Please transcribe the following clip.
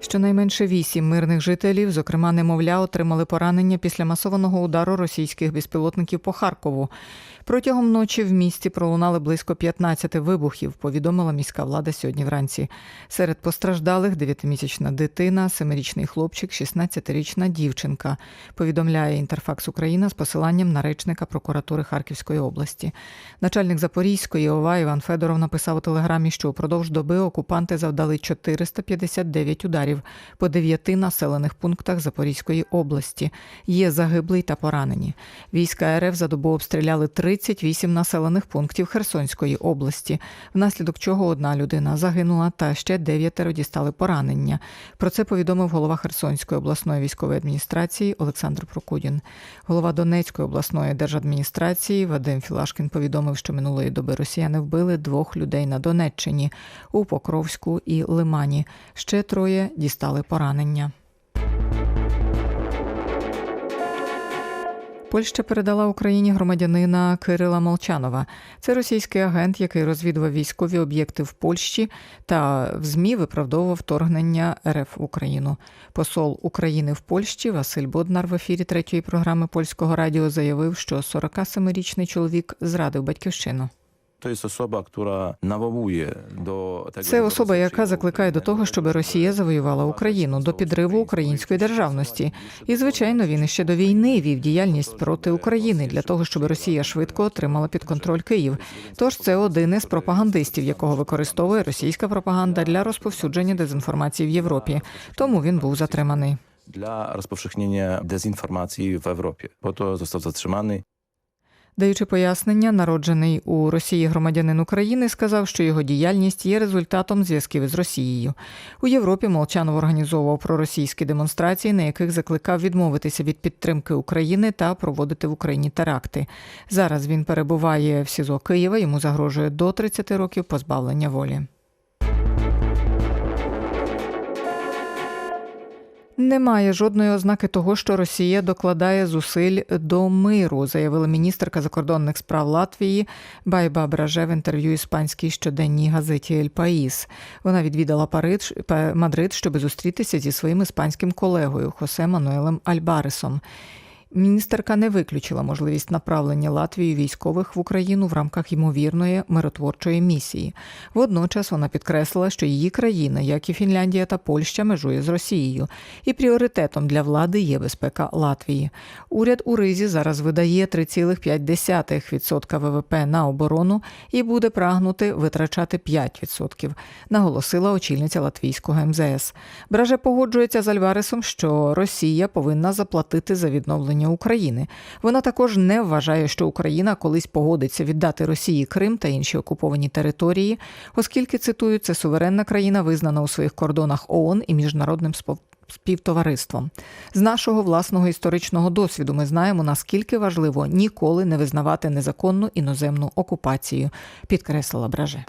Щонайменше вісім мирних жителів, зокрема немовля, отримали поранення після масованого удару російських безпілотників по Харкову. Протягом ночі в місті пролунали близько 15 вибухів, повідомила міська влада сьогодні вранці. Серед постраждалих 9-місячна дитина, 7-річний хлопчик, 16-річна дівчинка. Повідомляє Інтерфакс Україна з посиланням на речника прокуратури Харківської області. Начальник Запорізької ОВА Іван Федоров написав у телеграмі, що упродовж доби окупанти завдали 459 ударів по дев'яти населених пунктах Запорізької області. Є загиблий та поранені. Війська РФ за добу обстріляли 38 населених пунктів Херсонської області, внаслідок чого одна людина загинула та ще дев'ятеро дістали поранення. Про це повідомив голова Херсонської обласної військової адміністрації Олександр Прокудін. Голова Донецької обласної держадміністрації Вадим Філашкін повідомив, що минулої доби росіяни вбили двох людей на Донеччині у Покровську і Лимані. Ще троє дістали поранення. Польща передала Україні громадянина Кирила Молчанова. Це російський агент, який розвідував військові об'єкти в Польщі та в ЗМІ виправдовував вторгнення РФ в Україну. Посол України в Польщі Василь Боднар в ефірі третьої програми польського радіо заявив, що 47-річний чоловік зрадив батьківщину. To jest osoba, która nawołuje do tego. Це особа, яка закликає до того, щоб Росія завоювала Україну до підриву української державності. І звичайно, він іще до війни вів діяльність проти України для того, щоб Росія швидко отримала під контроль Київ. Тож це один із пропагандистів, якого використовує російська пропаганда для розповсюдження дезінформації в Європі. Тому він був затриманий. Dla rozpowszechnienia dezinformacji w Europie. Po to został zatrzymany. Даючи пояснення, народжений у Росії громадянин України сказав, що його діяльність є результатом зв'язків із Росією. У Європі Молчанов організовував проросійські демонстрації, на яких закликав відмовитися від підтримки України та проводити в Україні теракти. Зараз він перебуває в СІЗО Києва. Йому загрожує до 30 років позбавлення волі. Немає жодної ознаки того, що Росія докладає зусиль до миру, заявила міністерка закордонних справ Латвії Байба Браже в інтерв'ю іспанській щоденній газеті Ель Паїс. Вона відвідала Париж Мадрид, щоб зустрітися зі своїм іспанським колегою Хосе Мануелем Альбаресом. Міністерка не виключила можливість направлення Латвії військових в Україну в рамках ймовірної миротворчої місії. Водночас вона підкреслила, що її країна, як і Фінляндія та Польща, межує з Росією, і пріоритетом для влади є безпека Латвії. Уряд у Ризі зараз видає 3,5% ВВП на оборону і буде прагнути витрачати 5%, наголосила очільниця латвійського МЗС. Браже погоджується з Альваресом, що Росія повинна заплатити за відновлення України. Вона також не вважає, що Україна колись погодиться віддати Росії Крим та інші окуповані території, оскільки цитую, це суверенна країна, визнана у своїх кордонах ООН і міжнародним співтовариством. З нашого власного історичного досвіду ми знаємо, наскільки важливо ніколи не визнавати незаконну іноземну окупацію, підкреслила Браже.